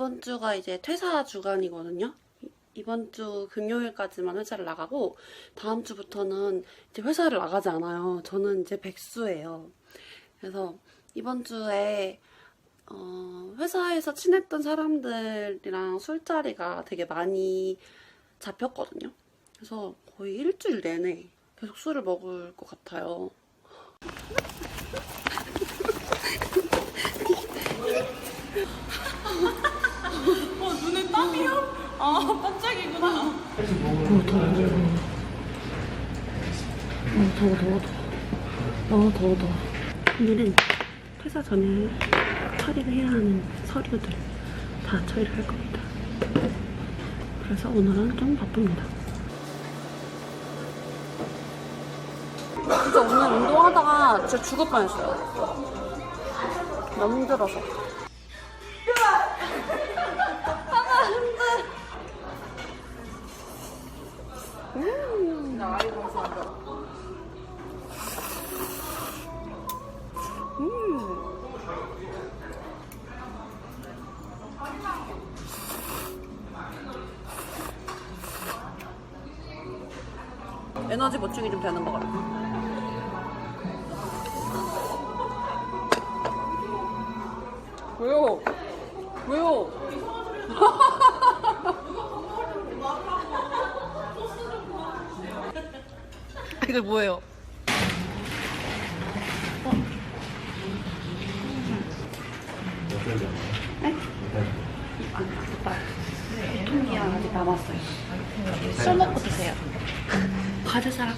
이번 주가 이제 퇴사 주간이거든요. 이- 이번 주 금요일까지만 회사를 나가고 다음 주부터는 이제 회사를 나가지 않아요. 저는 이제 백수예요. 그래서 이번 주에 어, 회사에서 친했던 사람들이랑 술자리가 되게 많이 잡혔거든요. 그래서 거의 일주일 내내 계속 술을 먹을 것 같아요. 어, 눈에 땀이요? 아, 반짝이구나. 더워 더워 더워 더워 너무 더워 더워. 오늘은 퇴사 전에 처리를 해야 하는 서류들 다 처리를 할 겁니다. 그래서 오늘은 좀 바쁩니다. 진짜 오늘 운동하다가 진짜 죽을 뻔했어요. 너무 힘들어서 에너지 보충이 좀 되는 것 같아요 왜요? 왜요? 이게 뭐예요? 통이야 아직 남았어요. 술 먹고 드세요. 사람.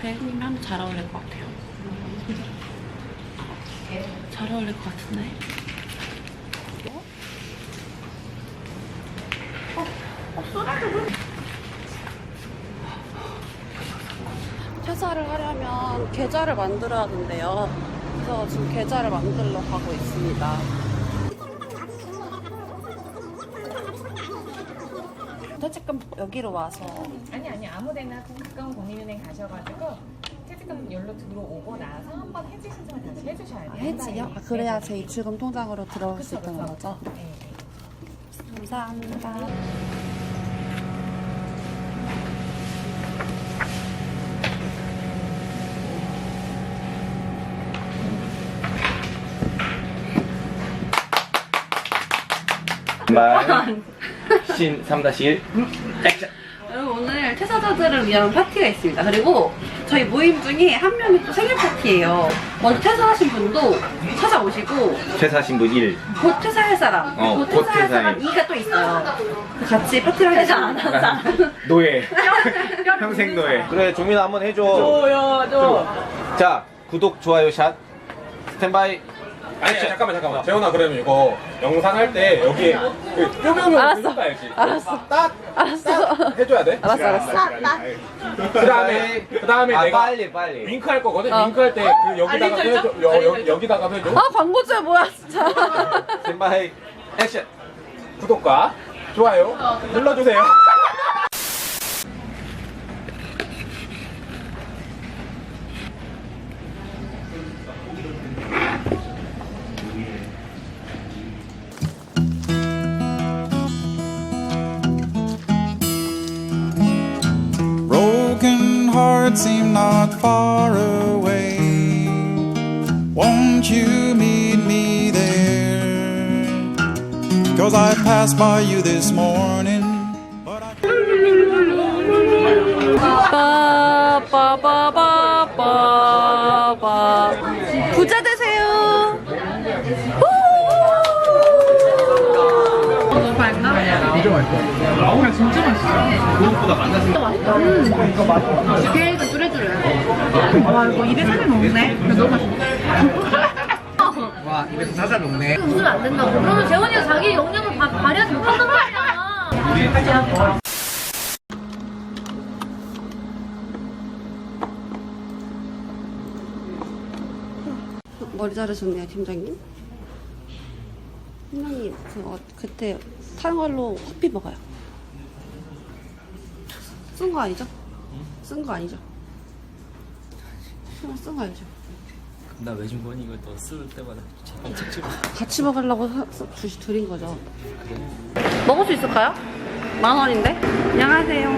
대리님이 하면 잘 어울릴 것 같아요. 잘 어울릴 것 같은데. 퇴사를 하려면 계좌를 만들어야 된대요. 그래서 지금 계좌를 만들러 가고 있습니다. 퇴직금 여기로 와서 아니 아니 아무데나 가까운 공인은행 가셔가지고 퇴직금 연락 들어오고 나서 한번 해지 신청을 다시 해주셔야 돼요. 해지요? 아, 그래야 제 입출금 통장으로 들어올 수 있다는 거죠? 네, 네. 감사합니다. 말 신 3-1 액션 여러분 오늘 퇴사자들을 위한 파티가 있습니다. 그리고 저희 모임 중에 한 명이 또 생일 파티예요. 먼저 퇴사하신 분도 찾아오시고 퇴사신 분 1. 곧 퇴사할 사람, 어, 곧 곧 퇴사할 사람 퇴사해. 2가 또 있어요. 같이 파티를 하겠습니다. 노예. 평생 노예. 그래, 종민아 한번 해줘. 줘요, 줘. 자, 구독, 좋아요, 샷. 스탠바이. 아니 잠깐만 잠깐만 재훈아 그러면 이거 영상 할 때 여기에 그 뾰명을 알았어. 알지? 알았어. 딱! 알았어. 딱 해줘야 돼? 알았어, 알았어. 그 다음에 그 다음에 아, 내가 빨리, 빨리. 윙크 할 거거든? 어. 윙크 할 때 그 여기다가 알림 해줘 설정? 여, 알림 여, 설정? 여기다가 해줘 아 광고주야 뭐야 진짜. 스탠바이. 액션. 구독과 좋아요 눌러주세요 Won't you meet me there? Cause I passed by you this morning. But I 빠빠바바바바 부자 되세요. 웃으면 안 된다고. 그러면 재원이가 자기 역량을 다 발휘하지 못한단 말이야. 머리 자르셨네요 팀장님. 팀장님 그거 그때 탄 걸로 커피 먹어요. 쓴 거 아니죠? 쓴 거 아니죠? 쓴거 알죠? 나 외중건이 이거 또쓸 때마다 자판 찍찍 같이 먹으려고 사, 사, 주, 드린 거죠. 먹을 수 있을까요? 만 원인데? 안녕하세요.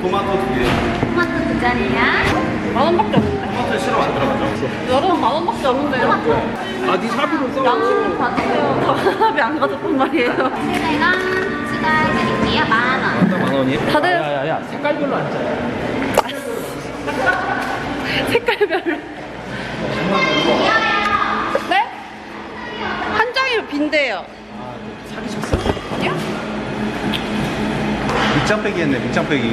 토마토 두 개. 토마토 두 잔이야. 만 원밖에 없는데? 토마토 싫어 안 들어가죠? 여러분 만 원밖에 없는데요? 아네 사비로 써. 양심 받으세요. 저 하나비 안 가졌단 말이에요. 세대가 추가해드릴게요. 만 원. 만 원이? 다들 야야야 색깔별로 안 짜요 색깔별로. 네? 한 장이면 빈대요. 밑장 빼기 했네 밑장 빼기.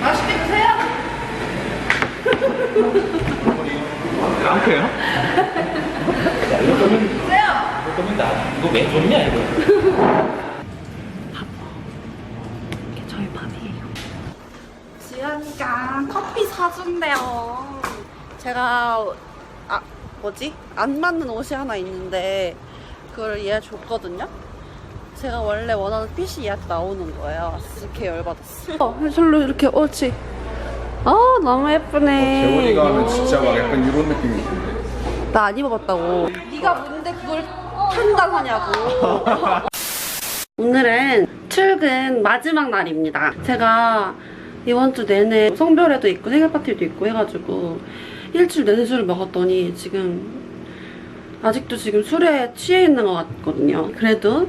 맛있게 드세요. 랑크예요? 이거 왜 좋냐 이거 이게 저희 밥이에요. 지연이가 커피 사준대요. 제가 아 뭐지 안 맞는 옷이 하나 있는데 그걸 얘 줬거든요. 제가 원래 원하는 핏이 얘한테 나오는 거예요. 이렇게 열받았어. 어, 절로 이렇게 옳지. 아 너무 예쁘네. 재원이가 하면 진짜 막 약간 이런 느낌이 있는데. 나 안 입어봤다고. 네가 뭔데 그걸 판단하냐고. 오늘은 출근 마지막 날입니다. 제가 이번 주 내내 성별회도 있고 생일 파티도 있고 해가지고 일주일 내내 술을 먹었더니 지금 아직도 지금 술에 취해 있는 것 같거든요. 그래도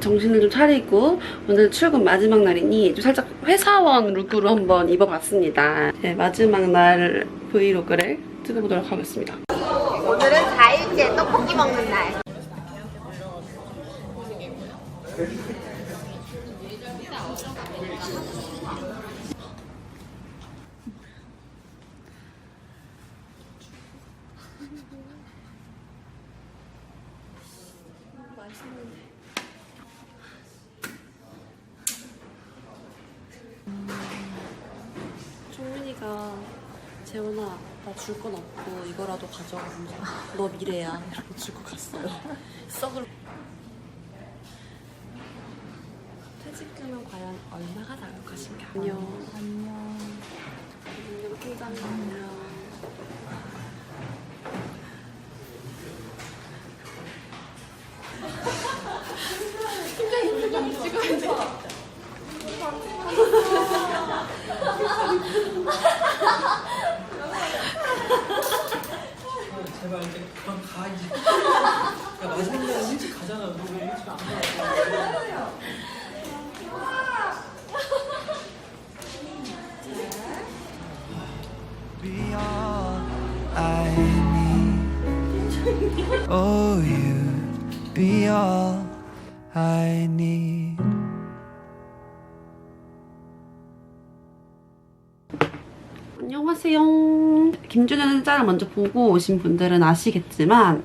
정신을 좀 차리고 오늘 출근 마지막 날이니 좀 살짝 회사원 룩으로 한번 입어봤습니다. 네, 마지막 날 브이로그를 찍어보도록 하겠습니다. 오늘은 4일째 떡볶이 먹는 날. 재훈아 나 줄 건 없고 이거라도 가져가 너 미래야. 이러고 주고 갔어요. 썩을. 퇴직금은 과연 얼마가 나올 것인가? 안녕 안녕 팀장님 안녕 제발 이제 그만 가 이제 야 마지막 날 일찍 가잖아 너왜 일찍 안 가? Be all. Oh, you be all I need. 안녕하세요. 김준현 짤을 먼저 보고 오신 분들은 아시겠지만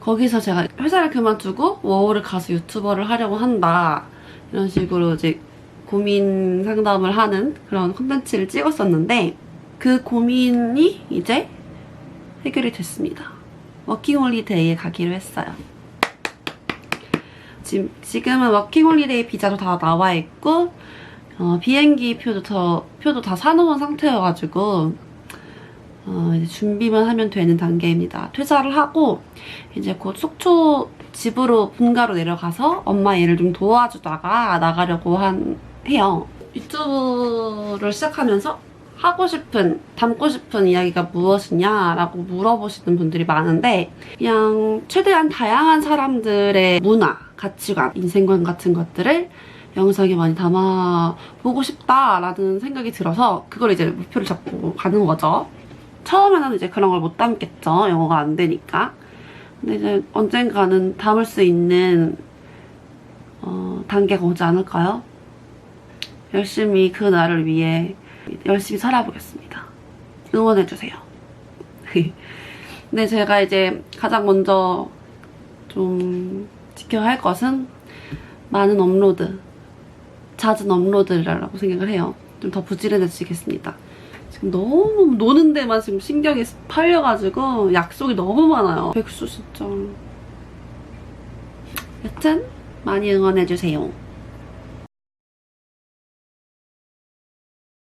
거기서 제가 회사를 그만두고 워홀을 가서 유튜버를 하려고 한다 이런 식으로 이제 고민 상담을 하는 그런 콘텐츠를 찍었었는데 그 고민이 이제 해결이 됐습니다. 워킹홀리데이에 가기로 했어요. 지금, 지금은 워킹홀리데이 비자도 다 나와 있고 어, 비행기 표도 더, 표도 다 사놓은 상태여가지고, 어, 준비만 하면 되는 단계입니다. 퇴사를 하고, 이제 곧 속초 집으로 분가로 내려가서 엄마 일을 좀 도와주다가 나가려고 한, 해요. 유튜브를 시작하면서 하고 싶은, 담고 싶은 이야기가 무엇이냐라고 물어보시는 분들이 많은데, 그냥 최대한 다양한 사람들의 문화, 가치관, 인생관 같은 것들을 영상에 많이 담아보고 싶다라는 생각이 들어서 그걸 이제 목표를 잡고 가는 거죠. 처음에는 이제 그런 걸 못 담겠죠. 영어가 안 되니까. 근데 이제 언젠가는 담을 수 있는 어, 단계가 오지 않을까요? 열심히 그 날을 위해 열심히 살아보겠습니다. 응원해주세요. 근데 제가 이제 가장 먼저 좀 지켜야 할 것은 많은 업로드, 잦은 업로드라고 생각을 해요. 좀 더 부지런해지겠습니다. 지금 너무 노는 데만 지금 신경이 팔려가지고 약속이 너무 많아요. 백수 진짜. 여튼 많이 응원해주세요.